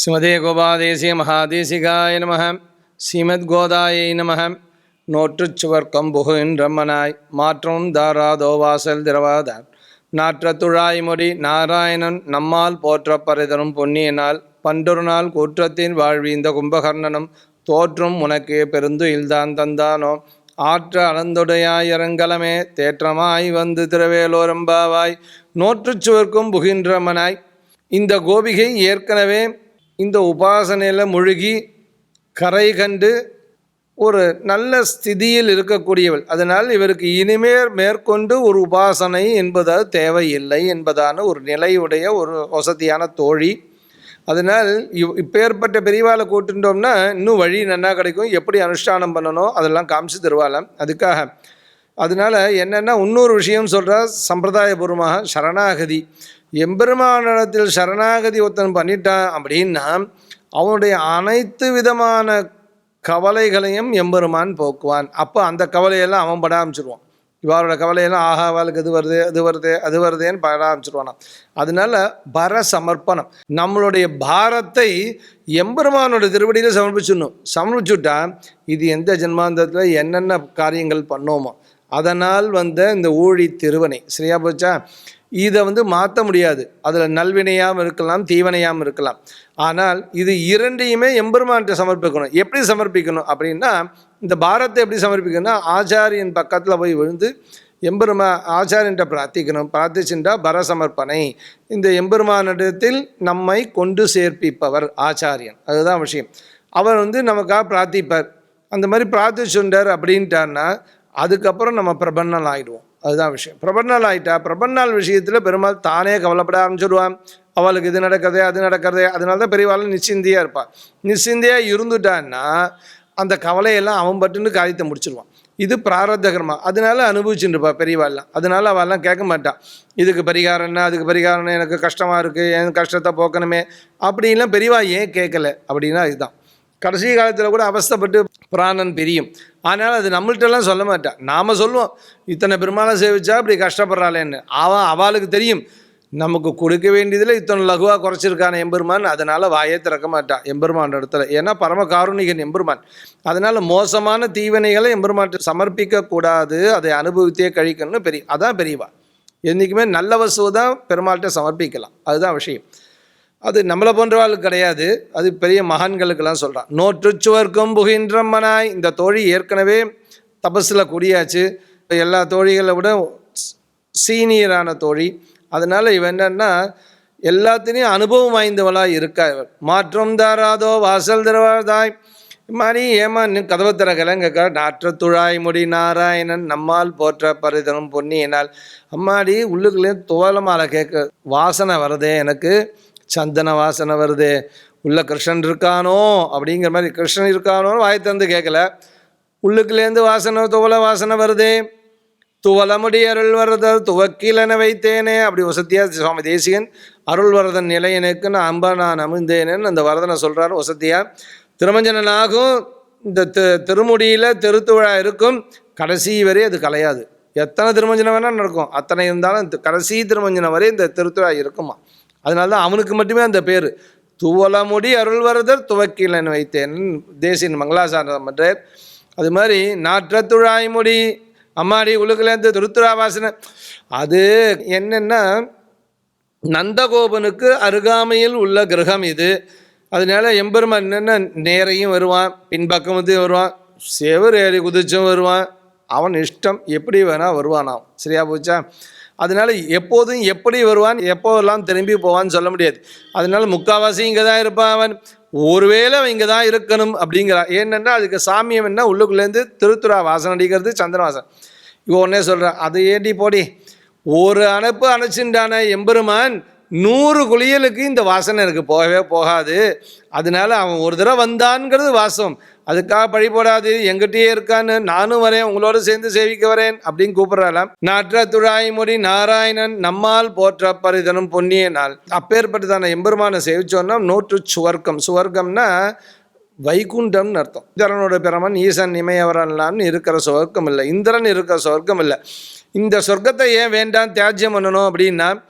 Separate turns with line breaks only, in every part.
ஸ்ரீமதே கோபாதேசிய மகாதேசிகாய நம ஸ்ரீமத் கோதாயை நம நோற்றுச்சுவர் சுவர்க்கம் புகுகின்றம்மனாய் மாற்றம் தாராதோ வாசல் திரவாதார் நாற்றத்துழாய் மொழி நாராயணன் நம்மால் போற்ற பரிதரும் பொன்னியனால். பண்டொரு நாள் கூற்றத்தின் வாழ்விந்த கும்பகர்ணனும் தோற்றும் உனக்கு பெருந்துயில்தான் தந்தானோ. ஆற்ற அளந்துடையாயரங்கலமே தேற்றமாய் வந்து திருவேலோரம்பாவாய் நோற்றுச் சுவர்க்கும் புகின்றமனாய் இந்த கோபிகை ஏற்கனவே இந்த உபாசனையில் முழுகி கரை கண்டு ஒரு நல்ல ஸ்திதியில் இருக்கக்கூடியவள். அதனால் இவருக்கு இனிமேல் மேற்கொண்டு ஒரு உபாசனை என்பது தேவையில்லை என்பதான ஒரு நிலையுடைய ஒரு வசதியான தோழி. அதனால் இவ் இப்பேற்பட்ட பெரியவாளை கூட்டுட்டோம்னா இன்னும் வழி நன்னா கிடைக்கும். எப்படி அனுஷ்டானம் பண்ணணும் அதெல்லாம் காமிச்சு தருவாள் அதுக்காக. அதனால் என்னென்னா இன்னொரு விஷயம் சொல்கிறா சம்பிரதாயபூர்வமாக சரணாகதி. எம்பெருமானிடத்தில் சரணாகதி ஒருத்தன் பண்ணிட்டான் அப்படின்னா அவனுடைய அனைத்து விதமான கவலைகளையும் எம்பெருமான் போக்குவான். அப்போ அந்த கவலையெல்லாம் அவன் பட ஆரம்பிச்சிருவான். இவரோட கவலையெல்லாம் ஆஹா அவளுக்கு இது வருது அது வருது அது வருதேன்னு பட ஆரம்பிச்சிருவானாம். அதனால பர சமர்ப்பணம். நம்மளுடைய பாரத்தை எம்பெருமானோட திருவடியில் சமர்ப்பிச்சிடணும். சமர்ப்பிச்சுட்டா இது எந்த ஜென்மாந்தத்தில் என்னென்ன காரியங்கள் பண்ணோமோ அதனால் வந்த இந்த ஊழி திருவனை சரியா போச்சா? இதை வந்து மாற்ற முடியாது. அதில் நல்வினையாகவும் இருக்கலாம் தீவனையாகவும் இருக்கலாம். ஆனால் இது இரண்டையுமே எம்பெருமான்கிட்ட சமர்ப்பிக்கணும். எப்படி சமர்ப்பிக்கணும் அப்படின்னா இந்த பாரத்தை எப்படி சமர்ப்பிக்கணும்னா ஆச்சாரியன் பக்கத்தில் போய் விழுந்து எம்பெருமா ஆச்சாரியன்ட்ட பிரார்த்திக்கணும். பிரார்த்திச்சுட்டா பரசமர்ப்பணை இந்த எம்பெருமானிடத்தில் நம்மை கொண்டு சேர்ப்பிப்பவர் ஆச்சாரியன். அதுதான் விஷயம். அவர் வந்து நமக்காக பிரார்த்திப்பார். அந்த மாதிரி பிரார்த்திச்சுண்டார் அப்படின்ட்டார்னா அதுக்கப்புறம் நம்ம பிரபன்னல் ஆகிடுவோம் அதுதான் விஷயம். பிரபன்னல் ஆகிட்டா பிரபன்னால் விஷயத்தில் பெருமாள் தானே கவலைப்பட ஆரம்பிச்சிடுவான். அவளுக்கு இது நடக்கிறதே அது நடக்கிறதே அதனால தான் பெரியவாள் நிச்சிந்தியாக இருப்பாள் நிச்சிந்தியாக இருந்துட்டான்னா அந்த கவலையெல்லாம் அவன் பட்டுன்னு காரியத்தை முடிச்சிருவான். இது பிராரத்த கர்மா. அதனால அனுபவிச்சுட்டு இருப்பா பெரியவாள்லாம். அதனால அவெல்லாம் கேட்க மாட்டான் இதுக்கு பரிகாரம் என்ன அதுக்கு பரிகாரம் எனக்கு கஷ்டமாக இருக்குது என் கஷ்டத்தை போக்கணுமே அப்படின்லாம் பெரியவா ஏன் கேட்கல? அப்படின்னா இதுதான். கடைசி காலத்தில் கூட அவஸ்தைப்பட்டு பிராணன் பிரியும். ஆனால் அது நம்மள்ட்டெல்லாம் சொல்ல மாட்டான் நாம் சொல்லுவோம் இத்தனை பெருமாளை சேவிச்சா இப்படி கஷ்டப்படுறாளேன்னு. அவன் அவளுக்கு தெரியும். நமக்கு கொடுக்க வேண்டியதில் இத்தனை லகுவாக குறைச்சிருக்கான எம்பெருமான். அதனால் வாயே திறக்க மாட்டான் எம்பெருமான் இடத்துல. ஏன்னா பரம காருணிகன் எம்பெருமான். அதனால் மோசமான தீவனைகளை எம்பெருமான் சமர்ப்பிக்கக்கூடாது அதை அனுபவித்தே கழிக்கணும்னு பெரிய அதான் பெரியவா. என்றைக்குமே நல்ல வசுவை தான் பெருமாள்கிட்ட சமர்ப்பிக்கலாம். அதுதான் விஷயம். அது நம்மளை போன்றவாளுக்கு கிடையாது. அது பெரிய மகான்களுக்கெல்லாம் சொல்கிறான் நோற்றுச்சுவர்க்கும் புகின்றம்மனாய் இந்த தோழி ஏற்கனவே தபஸில் குடியாச்சு. எல்லா தோழிகளை விட சீனியரான தோழி. அதனால் இவன் என்னன்னா எல்லாத்திலையும் அனுபவம் வாய்ந்தவளாக இருக்கா இவர் மாற்றம் தாராதோ வாசல் தருவாதாய். மாதிரி ஏமா இன்னும் கதவை திறக்கலங்க நாற்றத்துழாய் முடி நாராயணன் நம்மால் போற்ற பரிதனும் பொன்னியினால். அம்மாடி உள்ளுக்குள்ளேயும் துவல மாலை கேட்க வாசனை வரதே எனக்கு. சந்தன வாசனை வருதே. உள்ள கிருஷ்ணன் இருக்கானோ? அப்படிங்கிற மாதிரி கிருஷ்ணன் இருக்கானோன்னு வாய் திறந்து கேட்கல. உள்ளுக்குலேருந்து வாசனை துவல வாசனை வருதே. துவலமுடி அருள் வரதர் துவக்கிலென வைத்தேனே. அப்படி வசத்தியா சுவாமி தேசிகன் அருள் வரதன் நிலையனுக்கு நான் அம்பா நான் அமிழ்ந்தேனேன்னு அந்த வரதனை சொல்கிறார் வசத்தியா திருமஞ்சனாகும் இந்த தி திருமுடியில் திருத்துவிழா இருக்கும். கடைசி வரை அது கலையாது. எத்தனை திருமஞ்சனம் வேணால் நடக்கும். அத்தனை இருந்தாலும் இந்த கடைசி திருமஞ்சனம் வரை இந்த திருத்துழா இருக்குமா? அதனால தான் அவனுக்கு மட்டுமே அந்த பேர். துவலமுடி அருள்வரதர் துவக்கிலன் வைத்தேன். தேசியன் மங்களாசாரம் பண்ணுறார் அது மாதிரி நாற்றத்துழாய்முடி அம்மாடி உலகிலேருந்து திருத்துராவாசனை. அது என்னென்னா நந்தகோபனுக்கு அருகாமையில் உள்ள கிரகம் இது. அதனால எம்பெருமான் என்னென்ன நேரையும் வருவான் பின்பக்கம் வந்து வருவான் செவர் ஏறி குதிச்சும் வருவான். அவன் இஷ்டம் எப்படி வேணால் வருவானாம். சரியா போச்சா? அதனால எப்போதும் எப்படி வருவான் எப்போதெல்லாம் திரும்பி போவான்னு சொல்ல முடியாது. அதனால் முக்காவாசி இங்கே தான் இருப்பான் அவன். ஒருவேளை அவன் இங்கே தான் இருக்கணும் அப்படிங்கிறா ஏன்னென்னா அதுக்கு சாமியம் என்ன? உள்ளுக்குள்ளேருந்து திருத்துறா வாசனை அடிக்கிறது சந்திரவாசன் இவன் உடனே சொல்கிறான் அதை ஏண்டி போடி? ஒரு அனுப்பு அணைச்சுட்டான எம்பெருமான். நூறு குளியலுக்கு இந்த வாசனை எனக்கு போகவே போகாது. அதனால அவன் ஒரு தடவை வந்தான்ங்கிறது வாசம். அதுக்காக பழி போடாது எங்கிட்டயே இருக்கான்னு நானும் வரேன் உங்களோட சேர்ந்து சேவிக்க வரேன் அப்படின்னு கூப்பிடுறாளாம். நாற்ற துழாய்மொழி நாராயணன் நம்மால் போற்ற பரிதனும் பொன்னிய நாள். அப்பேற்பட்டதான எம்பெருமானை சேவிச்சோன்னா நூற்று சுவர்க்கம். சுவர்க்கம்னா வைகுண்டம்னு அர்த்தம். இந்திரனோட பிரமன் ஈசன் இமயவரன்லான்னு இருக்கிற சொர்க்கம் இல்லை. இந்திரன் இருக்கிற சொர்க்கம் இல்லை. இந்த சொர்க்கத்தை ஏன் வேண்டாம் தியாஜ்யம் பண்ணணும் அப்படின்னா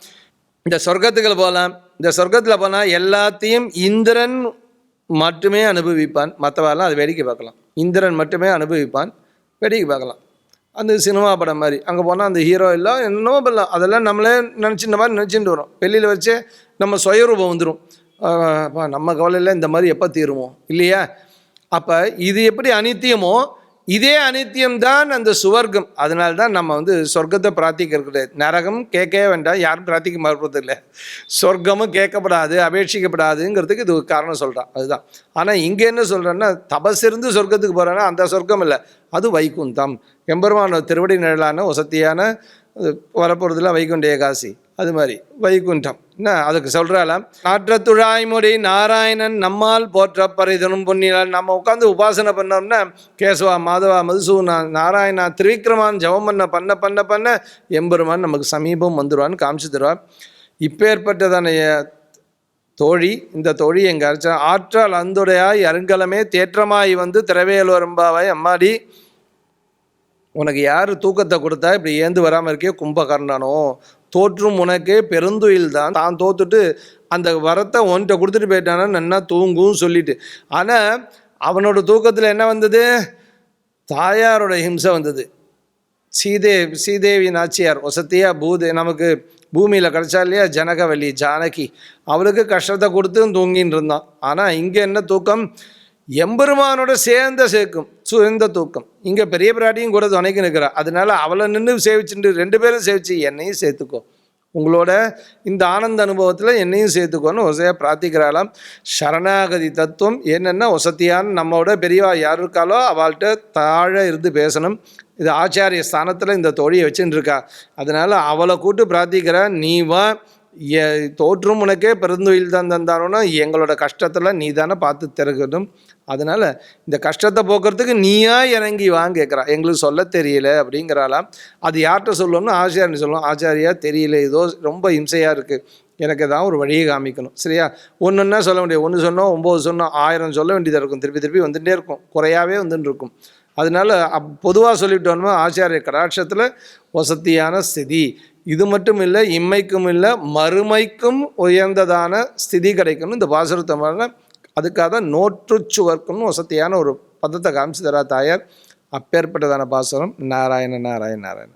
இந்த சொர்க்கத்துக்கு போகலாம் இந்த சொர்க்கத்தில் போனால் எல்லாத்தையும் இந்திரன் மட்டுமே அனுபவிப்பான். மற்றவெல்லாம் அது வேடிக்கை பார்க்கலாம். இந்திரன் மட்டுமே அனுபவிப்பான். வேடிக்கை பார்க்கலாம். அந்த சினிமா படம் மாதிரி. அங்கே போனால் அந்த ஹீரோ இல்லை என்னமோ பண்ணலாம். அதெல்லாம் நம்மளே நினச்சின்ற மாதிரி நினச்சிட்டு வரோம். வெளியில் வச்சு நம்ம சுயரூபம் வந்துடும் நம்ம கவலையில் இந்த மாதிரி எப்போ தீருமோ இல்லையா? அப்போ இது எப்படி அனித்தியமோ இதே அனித்தியம்தான் அந்த சுவர்க்கம். அதனால தான் நம்ம வந்து சொர்க்கத்தை பிரார்த்திக்கிறது நரகம் கேட்கவே வேண்டாம். யாரும் பிரார்த்திக்க மறுப்பதில்லை. சொர்க்கமும் கேட்கப்படாது அபேட்சிக்கப்படாதுங்கிறதுக்கு இது காரணம் சொல்கிறான் அதுதான். ஆனால் இங்கே என்ன சொல்கிறேன்னா தபஸ் இருந்து சொர்க்கத்துக்கு போகிறேன்னா அந்த சொர்க்கம் இல்லை அது வைகுந்தம். எம்பெருமான திருவடி நிழலான அது வரப்போகிறதுல வைகுண்ட ஏகாசி அது மாதிரி. வைகுண்டம். என்ன? அதுக்கு சொல்கிறாலாம் நாற்றத்துழாய்மொழி நாராயணன் நம்மால் போற்ற பரிதனும் பொன்னினால். நம்ம உட்காந்து உபாசனை பண்ணோம்னா கேசவா மாதவா மதுசூனா நாராயணா திரிவிக்ரமான் ஜபம் பண்ண பண்ண பண்ண பண்ண எம்பெருமான் நமக்கு சமீபம் வந்துடுவான்னு காமிச்சு தருவார் இப்பேற்பட்டதான தோழி இந்த தோழி எங்கள் அரைச்சா ஆற்றால் அந்துடையாய் அருங்கலமே தேற்றமாய் வந்து திரவேலோரம்பாவாய் அம்மாடி உனக்கு யார் தூக்கத்தை கொடுத்தா இப்படி ஏந்து வராமல் இருக்கே கும்பகர்ணனோ தோற்றும் உனக்கே பெருந்துயில் தான். தான் தோத்துட்டு அந்த வரத்தை உன்கிட்ட கொடுத்துட்டு போயிட்டானா நன்னா தூங்கும் சொல்லிட்டு. ஆனால் அவனோட தூக்கத்தில் என்ன வந்தது? தாயாரோட ஹிம்சை வந்தது. சீதே சீதேவி நாச்சியார் வசத்தியாக பூதே நமக்கு பூமியில் கிடச்சா இல்லையா? ஜனகவல்லி ஜானகி. அவளுக்கு கஷ்டத்தை கொடுத்து தூங்கின்னு இருந்தான். ஆனால் இங்கே என்ன தூக்கம்? எம்பெருமானோட சேர்ந்த சேர்க்கும். சுதந்த தூக்கம். இங்கே பெரிய பிராட்டியும் கூட துணைக்கு நிற்கிறா அதனால அவளை நின்று சேவிச்சுட்டு ரெண்டு பேரும் சேவிச்சு என்னையும் சேர்த்துக்கோ. உங்களோட இந்த ஆனந்த அனுபவத்தில் என்னையும் சேர்த்துக்கோன்னு ஒசையாக பிரார்த்திக்கிறாளாம். சரணாகதி தத்துவம் என்னென்னா வசதியான நம்மளோட பெரியவா யார் இருக்காளோ அவள்கிட்ட தாழ இருந்து பேசணும். இது ஆச்சாரிய ஸ்தானத்தில் இந்த தோழியை வச்சுட்டு இருக்கா அதனால் அவளை கூட்டு பிரார்த்திக்கிற நீ வா தோற்றும் உனக்கே பெருந்துயில் தான் தந்தாரோன்னா எங்களோட கஷ்டத்தில் நீ தானே பார்த்து திறக்கணும் அதனால் இந்த கஷ்டத்தை போக்குறதுக்கு நீயா இறங்கி வாங்க கேட்குறா எங்களுக்கு சொல்ல தெரியல அப்படிங்கிறாளாம். அது யார்கிட்ட சொல்லணும்னு ஆச்சாரியன் சொல்லணும். ஆச்சாரியா தெரியல. ஏதோ ரொம்ப இம்சையாக இருக்குது எனக்கு ஏதாவது ஒரு வழியை காமிக்கணும். சரியா? ஒன்றுன்னா சொல்ல முடியாது ஒன்று சொன்னோம் ஒம்பது சொன்னோம் ஆயிரம் சொல்ல வேண்டியதாக இருக்கும். திருப்பி திருப்பி வந்துகிட்டே இருக்கும். குறையாவே வந்துட்டு இருக்கும். அதனால பொதுவாக சொல்லிவிட்டோன்னா ஆச்சாரிய கடாட்சத்தில் வசதியான ஸ்திதி. இது மட்டும் இல்லை இம்மைக்கும் இல்லை மறுமைக்கும் உயர்ந்ததான ஸ்திதி கிடைக்கணும் இந்த பாசுரத்தமான அதுக்காக தான் நோற்றுச்சுவர்க்கும்னு வசதியான ஒரு பதத்தை காமிச்சு தரா தாயார். அப்பேற்பட்டதான பாசுரம் நாராயண நாராயண நாராயண.